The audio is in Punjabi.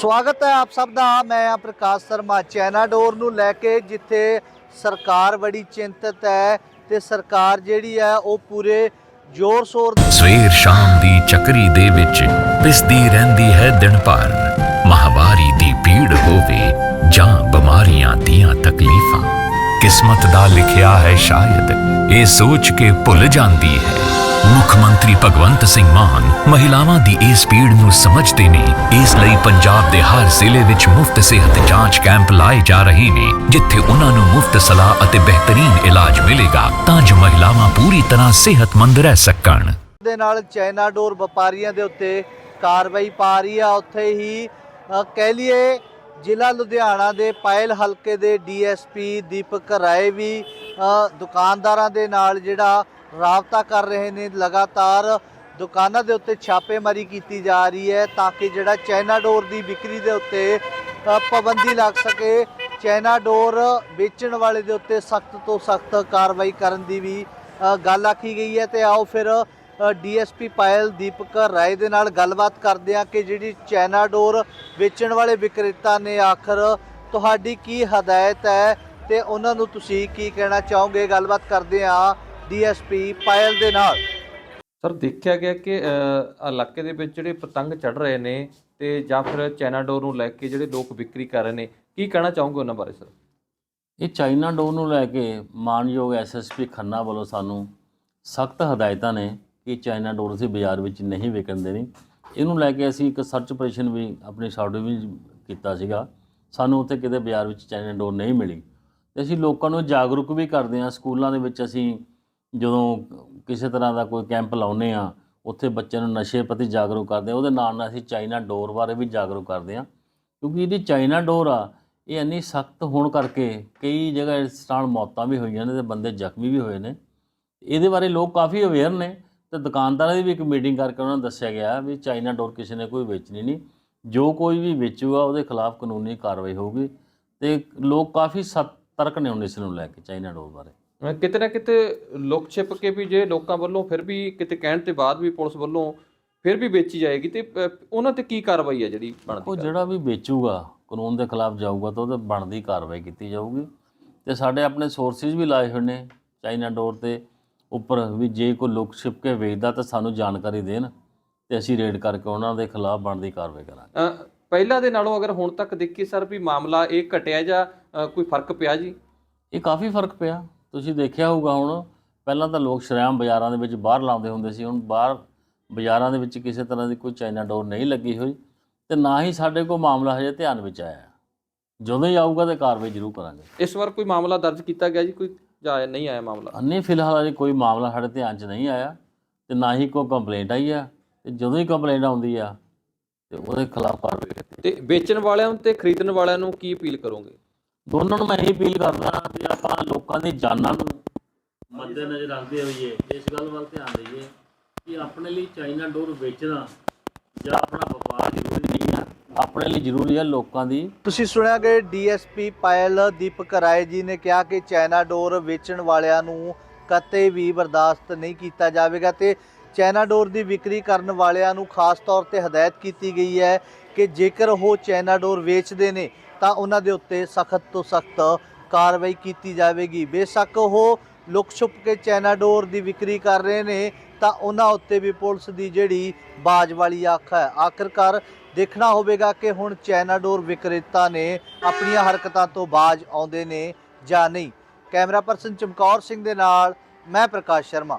ਸਵਾਗਤ ਹੈ ਆਪ ਸਭ ਦਾ। ਮੈਂ ਆ ਪ੍ਰਕਾਸ਼ ਸ਼ਰਮਾ। ਚੈਨਾ ਨੂੰ ਲੈ ਕੇ ਜਿੱਥੇ ਸਰਕਾਰ ਬੜੀ ਚਿੰਤਤ ਹੈ ਤੇ ਸਰਕਾਰ ਜਿਹੜੀ ਹੈ ਉਹ ਪੂਰੇ ਜ਼ੋਰ ਸ਼ੋਰ ਸਵੇਰ ਸ਼ਾਮ ਦੀ ਚੱਕਰੀ ਦੇ ਵਿੱਚ ਪਿਸਦੀ ਰਹਿੰਦੀ ਹੈ ਦਿਨ ਭਰ। ਮਹਾਵਾਰੀ ਦੀ ਪੀੜ ਹੋਵੇ ਜਾਂ ਬਿਮਾਰੀਆਂ ਦੀਆਂ ਤਕਲੀਫਾਂ। ਕਿਸਮਤ ਦਾ ਲਿਖਿਆ ਹੈ ਸ਼ਾਇਦ। ਇਹ ਸੋਚ ਕੇ ਭੁੱਲ ਜਾਂਦੀ ਹੈ। ਮੁੱਖ ਮੰਤਰੀ ਭਗਵੰਤ ਸਿੰਘ ਮਾਨ ਮਹਿਲਾਵਾਂ ਦੀ ਇਸ ਪੀੜ ਨੂੰ ਸਮਝਦੇ ਨੇ। ਇਸ ਲਈ ਪੰਜਾਬ ਦੇ ਹਰ ਜ਼ਿਲ੍ਹੇ ਵਿੱਚ ਮੁਫਤ ਸਿਹਤ ਜਾਂਚ ਕੈਂਪ ਲਾਏ ਜਾ ਰਹੇ ਨੇ, ਜਿੱਥੇ ਉਹਨਾਂ ਨੂੰ ਮੁਫਤ ਸਲਾਹ ਅਤੇ ਬਿਹਤਰੀਨ ਇਲਾਜ ਮਿਲੇਗਾ ਤਾਂ ਜੋ ਮਹਿਲਾਵਾਂ ਪੂਰੀ ਤਰ੍ਹਾਂ ਸਿਹਤਮੰਦ ਰਹਿ ਸਕਣ। ਦੇ ਨਾਲ ਚਾਈਨਾ ਡੋਰ ਵਪਾਰੀਆਂ ਦੇ ਉੱਤੇ ਕਾਰਵਾਈ ਪਾ ਰਹੀ ਆ। ਉੱਥੇ ਹੀ ਕਹਿ ਲਈਏ ਜ਼ਿਲ੍ਹਾ ਲੁਧਿਆਣਾ ਦੇ ਪਾਇਲ ਹਲਕੇ ਦੇ ਡੀਐਸਪੀ ਦੀਪਕ ਰਾਏ ਵੀ ਦੁਕਾਨਦਾਰਾਂ ਦੇ ਨਾਲ ਜਿਹੜਾ ਰਾਬਤਾ ਕਰ ਰਹੇ ਨੇ, ਲਗਾਤਾਰ ਦੁਕਾਨਾਂ ਦੇ ਉੱਤੇ ਛਾਪੇਮਾਰੀ ਕੀਤੀ ਜਾ ਰਹੀ ਹੈ ਤਾਂ ਕਿ ਜਿਹੜਾ ਚਾਈਨਾ ਡੋਰ ਦੀ ਵਿਕਰੀ ਦੇ ਉੱਤੇ ਪਾਬੰਦੀ ਲੱਗ ਸਕੇ। ਚਾਈਨਾ ਡੋਰ ਵੇਚਣ ਵਾਲੇ ਦੇ ਉੱਤੇ ਸਖਤ ਤੋਂ ਸਖਤ ਕਾਰਵਾਈ ਕਰਨ ਦੀ ਵੀ ਗੱਲ ਆਖੀ ਗਈ ਹੈ। ਤੇ ਆਓ ਫਿਰ ਡੀਐਸਪੀ ਪਾਇਲ ਦੀਪਕ ਰਾਏ ਦੇ ਨਾਲ ਗੱਲਬਾਤ ਕਰਦੇ ਆ ਕਿ ਜਿਹੜੀ ਚਾਈਨਾ ਡੋਰ ਵੇਚਣ ਵਾਲੇ ਵਿਕਰੇਤਾ ਨੇ ਆਖਰ ਤੁਹਾਡੀ ਕੀ ਹਦਾਇਤ ਹੈ ਤੇ ਉਹਨਾਂ ਨੂੰ ਤੁਸੀਂ ਕੀ ਕਹਿਣਾ ਚਾਹੋਗੇ? ਗੱਲਬਾਤ ਕਰਦੇ ਆ ਡੀਐਸਪੀ ਪਾਇਲ ਦੇ ਨਾਲ। ਸਰ ਦੇਖਿਆ ਗਿਆ ਕਿ ਇਲਾਕੇ ਦੇ ਵਿੱਚ ਜਿਹੜੇ ਪਤੰਗ ਚੜ ਰਹੇ ਨੇ ਤੇ ਜਾਂ ਫਿਰ ਚਾਈਨਾ ਡੋਰ ਨੂੰ ਲੈ ਕੇ ਜਿਹੜੇ ਲੋਕ ਵਿਕਰੀ ਕਰ ਰਹੇ ਨੇ ਕੀ ਕਹਿਣਾ ਚਾਹੋਗੇ ਉਹਨਾਂ ਬਾਰੇ ਸਰ? ਇਹ ਚਾਈਨਾ ਡੋਰ ਨੂੰ ਲੈ ਕੇ ਮਾਨਯੋਗ ਐਸਐਸਪੀ ਖੰਨਾ ਵੱਲੋਂ ਸਾਨੂੰ ਸਖਤ ਹਦਾਇਤਾਂ ਨੇ ਕਿ ਚਾਈਨਾ ਡੋਰ ਅਸੀਂ ਬਾਜ਼ਾਰ ਵਿੱਚ ਨਹੀਂ ਵਿਕਣ ਦੇਣੀ। ਇਹਨੂੰ ਲੈ ਕੇ ਅਸੀਂ ਇੱਕ ਸਰਚ ਆਪਰੇਸ਼ਨ ਵੀ ਆਪਣੀ ਸਾਈਡ ਵੀ ਕੀਤਾ ਸੀਗਾ। ਸਾਨੂੰ ਉੱਥੇ ਕਿਤੇ ਬਾਜ਼ਾਰ ਵਿੱਚ ਚਾਈਨਾ ਡੋਰ ਨਹੀਂ ਮਿਲੀ। ਤੇ ਅਸੀਂ ਲੋਕਾਂ ਨੂੰ ਜਾਗਰੂਕ ਵੀ ਕਰਦੇ ਹਾਂ ਸਕੂਲਾਂ ਦੇ ਵਿੱਚ ਅਸੀਂ ਜਦੋਂ ਕਿਸੇ ਤਰ੍ਹਾਂ ਦਾ ਕੋਈ ਕੈਂਪ ਲਾਉਂਦੇ ਹਾਂ, ਉੱਥੇ ਬੱਚਿਆਂ ਨੂੰ ਨਸ਼ੇ ਪ੍ਰਤੀ ਜਾਗਰੂਕ ਕਰਦੇ ਉਹਦੇ ਨਾਲ ਨਾਲ ਅਸੀਂ ਚਾਈਨਾ ਡੋਰ ਬਾਰੇ ਵੀ ਜਾਗਰੂਕ ਕਰਦੇ ਹਾਂ। ਕਿਉਂਕਿ ਇਹਦੀ ਚਾਈਨਾ ਡੋਰ ਆ, ਇਹ ਇੰਨੀ ਸਖਤ ਹੋਣ ਕਰਕੇ ਕਈ ਜਗ੍ਹਾ ਇਸ ਨਾਲ ਮੌਤਾਂ ਵੀ ਹੋਈਆਂ ਨੇ ਤੇ ਬੰਦੇ ਜ਼ਖਮੀ ਵੀ ਹੋਏ ਨੇ। ਇਹਦੇ ਬਾਰੇ ਲੋਕ ਕਾਫੀ ਅਵੇਅਰ ਨੇ ਤੇ ਦੁਕਾਨਦਾਰਾਂ ਦੀ ਵੀ ਇੱਕ ਮੀਟਿੰਗ ਕਰਕੇ ਉਹਨਾਂ ਨੂੰ ਦੱਸਿਆ ਗਿਆ ਵੀ ਚਾਈਨਾ ਡੋਰ ਕਿਸੇ ਨੇ ਕੋਈ ਵੇਚਣੀ ਨਹੀਂ। ਜੋ ਕੋਈ ਵੀ ਵੇਚੂਗਾ, ਉਹਦੇ ਖਿਲਾਫ ਕਾਨੂੰਨੀ ਕਾਰਵਾਈ ਹੋਊਗੀ ਤੇ ਲੋਕ ਕਾਫੀ ਸਤਰਕ ਨੇ ਹੁਣ ਇਸ ਨੂੰ ਲੈ ਕੇ ਚਾਈਨਾ ਡੋਰ ਬਾਰੇ। ਕਿਤੇ ਨਾ ਕਿਤੇ ਲੁਕ ਛਿਪ ਕੇ ਵੀ ਜੇ ਲੋਕਾਂ ਵੱਲੋਂ ਫਿਰ ਵੀ ਕਿਤੇ ਕਹਿਣ ਤੇ ਬਾਅਦ ਵੀ ਪੁਲਿਸ ਵੱਲੋਂ ਫਿਰ ਵੀ ਵੇਚੀ ਜਾਏਗੀ ਤੇ ਉਹਨਾਂ ਤੇ ਕੀ ਕਾਰਵਾਈ ਹੈ ਜਿਹੜੀ ਉਹ ਬਣਦੀ ਜਿਹੜਾ ਵੀ ਵੇਚੂਗਾ ਕਾਨੂੰਨ ਦੇ ਖਿਲਾਫ ਜਾਊਗਾ ਤਾਂ ਉਹਦੇ ਬਣਦੀ ਕਾਰਵਾਈ ਕੀਤੀ ਜਾਊਗੀ। ਤੇ ਸਾਡੇ ਆਪਣੇ ਸੋਰਸਿਸ ਵੀ ਲਾਏ ਹੋਏ ਨੇ ਚਾਈਨਾ ਡੋਰ ਤੇ ਉੱਪਰ ਵੀ ਜੇ ਕੋਈ ਲੁਕ ਛਿਪ ਕੇ ਵੇਚਦਾ ਤਾਂ ਸਾਨੂੰ ਜਾਣਕਾਰੀ ਦੇਣ ਤੇ ਅਸੀਂ ਰੇਡ ਕਰਕੇ ਉਹਨਾਂ ਦੇ ਖਿਲਾਫ ਬਣਦੀ ਕਾਰਵਾਈ ਕਰਾਂਗੇ। ਪਹਿਲਾਂ ਦੇ ਨਾਲੋਂ ਅਗਰ ਹੁਣ ਤੱਕ ਦੇਖੀਏ ਸਰ ਵੀ ਮਾਮਲਾ ਇਹ ਘਟਿਆ ਜਾਂ ਕੋਈ ਫ਼ਰਕ ਪਿਆ ਜੀ? ਇਹ ਕਾਫੀ ਫ਼ਰਕ ਪਿਆ। ਤੁਸੀਂ ਦੇਖਿਆ ਹੋਊਗਾ ਹੁਣ ਪਹਿਲਾਂ ਤਾਂ ਲੋਕ ਸ਼ਰੇਆਮ ਬਾਜ਼ਾਰਾਂ ਦੇ ਵਿੱਚ ਬਾਹਰ ਲਾਉਂਦੇ ਹੁੰਦੇ ਸੀ ਹੁਣ ਬਾਹਰ ਬਾਜ਼ਾਰਾਂ ਦੇ ਵਿੱਚ ਕਿਸੇ ਤਰ੍ਹਾਂ ਦੀ ਕੋਈ ਚਾਈਨਾ ਡੋਰ ਨਹੀਂ ਲੱਗੀ ਹੋਈ ਤੇ ਨਾ ਹੀ ਸਾਡੇ ਕੋਲ ਮਾਮਲਾ ਹਜੇ ਧਿਆਨ ਵਿੱਚ ਆਇਆ। ਜਦੋਂ ਹੀ ਆਊਗਾ ਤੇ ਕਾਰਵਾਈ ਜ਼ਰੂਰ ਕਰਾਂਗੇ। ਇਸ ਵਾਰ ਕੋਈ ਮਾਮਲਾ ਦਰਜ ਕੀਤਾ ਗਿਆ ਜੀ? ਕੋਈ ਜਾਂ ਨਹੀਂ ਆਇਆ ਮਾਮਲਾ? ਨਹੀਂ ਫਿਲਹਾਲ ਅਜੇ ਕੋਈ ਮਾਮਲਾ ਸਾਡੇ ਧਿਆਨ 'ਚ ਨਹੀਂ ਆਇਆ ਤੇ ਨਾ ਹੀ ਕੋਈ ਕੰਪਲੇਂਟ ਆਈ ਆ ਤੇ ਜਦੋਂ ਹੀ ਕੰਪਲੇਂਟ ਆਉਂਦੀ ਆ ਤੇ ਉਹਦੇ ਖਿਲਾਫ ਕਾਰਵਾਈ ਤੇ ਵੇਚਣ ਵਾਲਿਆਂ ਤੇ ਖਰੀਦਣ ਵਾਲਿਆਂ ਨੂੰ ਕੀ ਅਪੀਲ ਕਰੋਗੇ? ਦੋਨਾਂ ਨੂੰ ਮੈਂ ਇਹੀ ਅਪੀਲ ਕਰਦਾ ਕਿ ਆਪਾਂ ਲੋਕਾਂ ਦੀ ਜਾਨਾਂ ਨੂੰ ਮੱਦੇ ਨਜ਼ਰ ਰੱਖਦੇ ਹੋਈਏ ਇਸ ਗੱਲ ਵੱਲ ਧਿਆਨ ਦੇਈਏ ਕਿ ਆਪਣੇ ਲਈ ਚਾਈਨਾ ਡੋਰ ਵੇਚਣਾ ਜਾਂ ਆਪਣਾ ਵਪਾਰ ਜ਼ਰੂਰੀ ਨਹੀਂ ਆ ਆਪਣੇ ਲਈ ਜ਼ਰੂਰੀ ਆ ਲੋਕਾਂ ਦੀ। ਤੁਸੀਂ ਸੁਣਿਆ ਕਿ ਡੀਐਸਪੀ ਪਾਇਲ ਦੀਪਕ ਰਾਏ ਜੀ ਨੇ ਕਿਹਾ ਕਿ ਚਾਈਨਾ ਡੋਰ ਵੇਚਣ ਵਾਲਿਆਂ ਨੂੰ ਕਤੇ ਵੀ ਬਰਦਾਸ਼ਤ ਨਹੀਂ ਕੀਤਾ ਜਾਵੇਗਾ ਤੇ ਚਾਈਨਾ ਡੋਰ ਦੀ ਵਿਕਰੀ ਕਰਨ ਵਾਲਿਆਂ ਨੂੰ ਖਾਸ ਤੌਰ ਤੇ ਹਦਾਇਤ ਕੀਤੀ ਗਈ ਹੈ ਕਿ ਜੇਕਰ ਉਹ ਚੈਨਾਡੋਰ ਵੇਚਦੇ ਨੇ, ਤਾਂ ਉਹਨਾਂ ਦੇ ਉੱਤੇ ਸਖਤ ਤੋਂ ਸਖਤ ਕਾਰਵਾਈ ਕੀਤੀ ਜਾਵੇਗੀ। ਬੇਸ਼ੱਕ ਉਹ ਲੁਕ ਛੁਪ ਕੇ ਚੈਨਾਡੋਰ ਦੀ ਵਿਕਰੀ ਕਰ ਰਹੇ ਨੇ, ਤਾਂ ਉਹਨਾਂ ਉੱਤੇ ਵੀ ਪੁਲਿਸ ਦੀ ਜਿਹੜੀ ਬਾਜ ਵਾਲੀ ਅੱਖ ਹੈ। ਆਖਰਕਾਰ ਦੇਖਣਾ ਹੋਵੇਗਾ ਕਿ ਹੁਣ ਚੈਨਾਡੋਰ ਵਿਕਰੇਤਾ ਨੇ ਆਪਣੀਆਂ ਹਰਕਤਾਂ ਤੋਂ ਬਾਜ ਆਉਂਦੇ ਨੇ ਜਾਂ ਨਹੀਂ। ਕੈਮਰਾ ਪਰਸਨ ਚਮਕੌਰ ਸਿੰਘ ਦੇ ਨਾਲ, ਮੈਂ ਪ੍ਰਕਾਸ਼ ਸ਼ਰਮਾ।